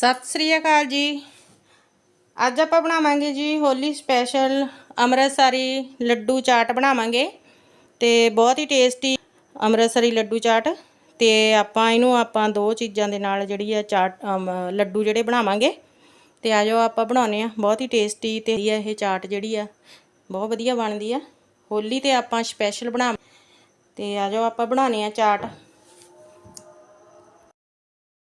ਸਤਿ ਸ੍ਰੀ ਅਕਾਲ ਜੀ। ਅੱਜ ਆਪਾਂ ਬਣਾਵਾਂਗੇ ਜੀ ਹੋਲੀ ਸਪੈਸ਼ਲ ਅੰਮ੍ਰਿਤਸਰੀ ਲੱਡੂ ਚਾਟ ਬਣਾਵਾਂਗੇ ਤੇ ਬਹੁਤ ਹੀ ਟੇਸਟੀ ਅੰਮ੍ਰਿਤਸਰੀ ਲੱਡੂ ਚਾਟ ਤੇ ਆਪਾਂ ਇਹਨੂੰ ਆਪਾਂ ਦੋ ਚੀਜ਼ਾਂ ਦੇ ਨਾਲ ਜਿਹੜੀ ਆ ਚਾਟ ਅਮ, ਲੱਡੂ ਜਿਹੜੇ ਬਣਾਵਾਂਗੇ ਤੇ ਆਜੋ ਆਪਾਂ ਬਣਾਉਨੇ ਆ ਬਹੁਤ ਹੀ ਟੇਸਟੀ ਤੇ ਇਹ ਚਾਟ ਜਿਹੜੀ ਆ ਬਹੁਤ ਵਧੀਆ ਬਣਦੀ ਆ। ਹੋਲੀ ਤੇ ਆਪਾਂ ਸਪੈਸ਼ਲ ਬਣਾ ਤੇ ਆਜੋ ਆਪਾਂ ਬਣਾਉਨੇ ਆ ਚਾਟ।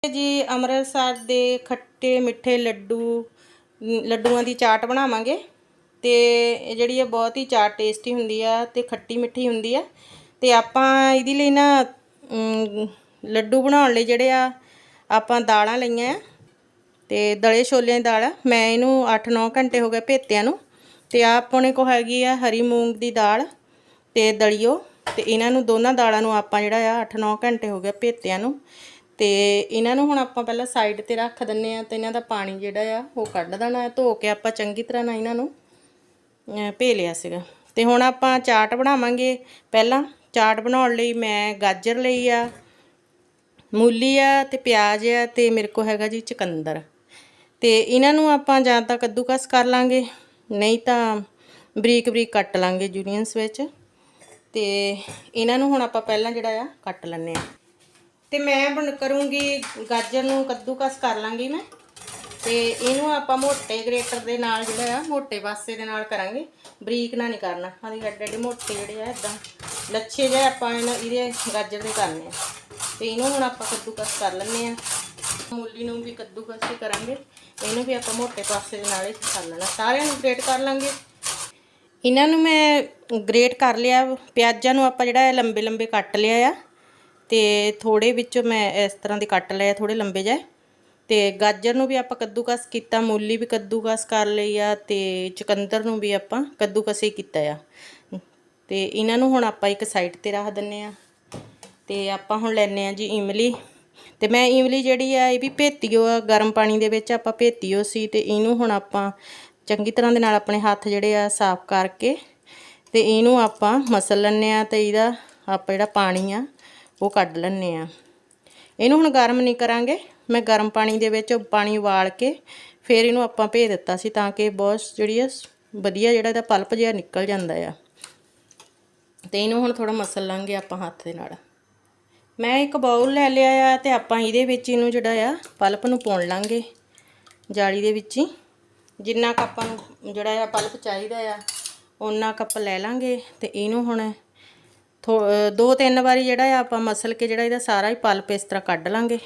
ਜੀ ਅੰਮ੍ਰਿਤਸਰ ਦੇ ਖੱਟੇ ਮਿੱਠੇ ਲੱਡੂ, ਲੱਡੂਆਂ ਦੀ ਚਾਟ ਬਣਾਵਾਂਗੇ ਤੇ ਇਹ ਜਿਹੜੀ ਹੈ ਬਹੁਤ ਹੀ ਚਾਟ ਟੇਸਟੀ ਹੁੰਦੀ ਆ ਤੇ ਖੱਟੀ ਮਿੱਠੀ ਹੁੰਦੀ ਆ। ਤੇ ਆਪਾਂ ਇਹਦੇ ਲਈ ਨਾ ਲੱਡੂ ਬਣਾਉਣ ਲਈ ਜਿਹੜੇ ਆ, ਆਪਾਂ ਦਾਲਾਂ ਲਈਆਂ ਆ ਤੇ ਦਲੇ ਛੋਲਿਆਂ ਦੀ ਦਾਲ ਮੈਂ ਇਹਨੂੰ 8-9 ਘੰਟੇ ਹੋ ਗਏ ਭੇਤਿਆਂ ਨੂੰ ਤੇ ਆਹ ਆਪਣੇ ਕੋ ਹੈਗੀ ਆ ਹਰੀ ਮੂੰਗ ਦੀ ਦਾਲ ਤੇ ਦਲੀਓ ਤੇ ਇਹਨਾਂ ਨੂੰ ਦੋਨਾਂ ਦਾਲਾਂ ਨੂੰ ਆਪਾਂ ਜਿਹੜਾ ਆ 8-9 ਘੰਟੇ ਹੋ ਗਏ ਭੇਤਿਆਂ ਨੂੰ। ਤੇ ਇਹਨਾਂ ਨੂੰ ਹੁਣ ਆਪਾਂ ਪਹਿਲਾਂ ਸਾਈਡ ਤੇ ਰੱਖ ਦਿੰਨੇ ਆ ਤੇ ਇਹਨਾਂ ਦਾ ਪਾਣੀ ਜਿਹੜਾ ਆ ਉਹ ਕੱਢ ਦੇਣਾ ਹੈ ਧੋ ਕੇ ਆਪਾਂ ਚੰਗੀ ਤਰ੍ਹਾਂ ਨਾਲ ਇਹਨਾਂ ਨੂੰ ਭੇ ਲਿਆ ਸੀਗਾ। ਤੇ ਹੁਣ ਆਪਾਂ ਚਾਟ ਬਣਾਵਾਂਗੇ। ਪਹਿਲਾਂ ਚਾਟ ਬਣਾਉਣ ਲਈ ਮੈਂ ਗਾਜਰ ਲਈ ਆ, ਮੂਲੀ ਆ ਤੇ ਪਿਆਜ਼ ਆ ਤੇ ਮੇਰੇ ਕੋ ਹੈਗਾ ਜੀ ਚਕੰਦਰ। ਤੇ ਇਹਨਾਂ ਨੂੰ ਆਪਾਂ ਜਾਂ ਤਾਂ ਕੱਦੂਕਸ ਕਰ ਲਾਂਗੇ, ਨਹੀਂ ਤਾਂ ਬਰੀਕ ਬਰੀਕ ਕੱਟ ਲਾਂਗੇ ਜੂਨੀਅਨਸ ਵਿੱਚ। ਤੇ ਇਹਨਾਂ ਨੂੰ ਹੁਣ ਆਪਾਂ ਪਹਿਲਾਂ ਜਿਹੜਾ ਆ ਕੱਟ ਲੈਣੇ ਆ। ਤੇ ਮੈਂ ਬਣ ਕਰੂੰਗੀ, ਗਾਜਰ ਨੂੰ ਕੱਦੂਕਸ ਕਰ ਲਾਂਗੀ ਮੈਂ। ਤੇ ਇਹਨੂੰ ਆਪਾਂ ਮੋਟੇ ਗ੍ਰੇਟਰ ਦੇ ਨਾਲ ਜਿਹੜਾ ਆ, ਮੋਟੇ ਪਾਸੇ ਦੇ ਨਾਲ ਕਰਾਂਗੇ। ਬਰੀਕ ਨਾ ਨਹੀਂ ਕਰਨਾ। ਆਦੀ ਐਡੇ ਐਡੇ ਮੋਟੇ ਜਿਹੜੇ ਆ ਇਦਾਂ ਲੱਛੇ ਜਿਹੇ ਆਪਾਂ ਇਹਨਾਂ ਇਹਦੇ ਗਾਜਰ ਦੇ ਕਰਨੇ ਆ। ਤੇ ਇਹਨੂੰ ਹੁਣ ਆਪਾਂ ਕੱਦੂਕਸ ਕਰ ਲੈਂਦੇ ਆ। ਮੂਲੀ ਨੂੰ ਵੀ ਕੱਦੂਕਸ ਹੀ ਕਰਾਂਗੇ। ਇਹਨੂੰ ਵੀ ਆਪਾਂ ਮੋਟੇ ਪਾਸੇ ਦੇ ਨਾਲ ਹੀ ਕਰ ਲੈਣਾ। ਸਾਰਿਆਂ ਨੂੰ ਗ੍ਰੇਟ ਕਰ ਲਾਂਗੇ। ਇਹਨਾਂ ਨੂੰ ਮੈਂ ਗ੍ਰੇਟ ਕਰ ਲਿਆ। ਪਿਆਜ਼ਾਂ ਨੂੰ ਆਪਾਂ ਜਿਹੜਾ ਹੈ ਲੰਬੇ ਲੰਬੇ ਕੱਟ ਲਿਆ ਆ। ਤੇ ਥੋੜੇ ਵਿੱਚੋਂ ਮੈਂ ਇਸ ਤਰ੍ਹਾਂ ਦੇ ਕੱਟ ਲਏ ਥੋੜੇ ਲੰਬੇ ਜਿਹੇ। ਤੇ ਗਾਜਰ ਨੂੰ ਵੀ ਆਪਾਂ ਕੱਦੂਕਸ ਕੀਤਾ, ਮੂਲੀ ਵੀ ਕੱਦੂਕਸ ਕਰ ਲਈ ਆ, ਤੇ ਚੁਕੰਦਰ ਨੂੰ ਵੀ ਆਪਾਂ ਕੱਦੂਕਸ ਹੀ ਕੀਤਾ ਆ। ਤੇ ਇਹਨਾਂ ਨੂੰ ਹੁਣ ਆਪਾਂ ਇੱਕ ਸਾਈਡ ਤੇ ਰੱਖ ਦਿੰਨੇ ਆ। ਤੇ ਆਪਾਂ ਹੁਣ ਲੈਨੇ ਆ ਜੀ ਇਮਲੀ। ਤੇ ਮੈਂ ਇਮਲੀ ਜਿਹੜੀ ਆ, ਇਹ ਵੀ ਭੇਤੀਓ ਆ, ਗਰਮ ਪਾਣੀ ਦੇ ਵਿੱਚ ਆਪਾਂ ਭੇਤੀਓ ਸੀ, ਤੇ ਇਹਨੂੰ ਹੁਣ ਆਪਾਂ ਚੰਗੀ ਤਰ੍ਹਾਂ ਦੇ ਨਾਲ ਆਪਣੇ ਹੱਥ ਜਿਹੜੇ ਆ, ਸਾਫ਼ ਕਰਕੇ ਤੇ ਇਹਨੂੰ ਆਪਾਂ ਮਸਲ ਲੈਨੇ ਆ, ਤੇ ਇਹਦਾ ਆਪਾਂ ਜਿਹੜਾ ਪਾਣੀ ਆ ਉਹ ਕੱਢ ਲੈਨੇ ਆ ਇਹਨੂੰ ਹੁਣ ਗਰਮ ਨਹੀਂ ਕਰਾਂਗੇ। ਮੈਂ ਗਰਮ ਪਾਣੀ ਦੇ ਵਿੱਚ ਪਾਣੀ ਉਬਾਲ ਕੇ ਫਿਰ ਇਹਨੂੰ ਆਪਾਂ ਭੇ ਦਿੱਤਾ ਸੀ ਤਾਂ ਕਿ ਬਹੁਤ ਜਿਹੜੀ ਆ, ਵਧੀਆ ਜਿਹੜਾ ਇਹਦਾ ਪਲਪ ਜਿਹਾ ਨਿਕਲ ਜਾਂਦਾ ਆ। ਤੇ ਇਹਨੂੰ ਹੁਣ ਥੋੜਾ ਮਸਲ ਲਾਂਗੇ ਆਪਾਂ ਹੱਥ ਦੇ ਨਾਲ। ਮੈਂ ਇੱਕ ਬਾਉਲ ਲੈ ਲਿਆ ਆ ਤੇ ਆਪਾਂ ਇਹਦੇ ਵਿੱਚ ਇਹਨੂੰ ਜਿਹੜਾ ਆ, ਪਲਪ ਨੂੰ ਪਾਉਣ ਲਾਂਗੇ। ਜਾਲੀ ਦੇ ਵਿੱਚ ਹੀ। ਜਿੰਨਾ ਕੁ ਆਪਾਂ ਨੂੰ ਜਿਹੜਾ ਆ ਪਲਪ ਚਾਹੀਦਾ ਆ ਉਹਨਾਂ ਕੱਪ ਲੈ ਲਾਂਗੇ। ਤੇ ਇਹਨੂੰ ਹੁਣ ਦੋ ਤਿੰਨ ਵਾਰੀ ਜਿਹੜਾ ਆ ਆਪਾਂ ਮਸਲ ਕੇ ਜਿਹੜਾ ਇਹਦਾ ਸਾਰਾ ਹੀ ਪਲਪ ਇਸ ਤਰ੍ਹਾਂ ਕੱਢ ਲਾਂਗੇ।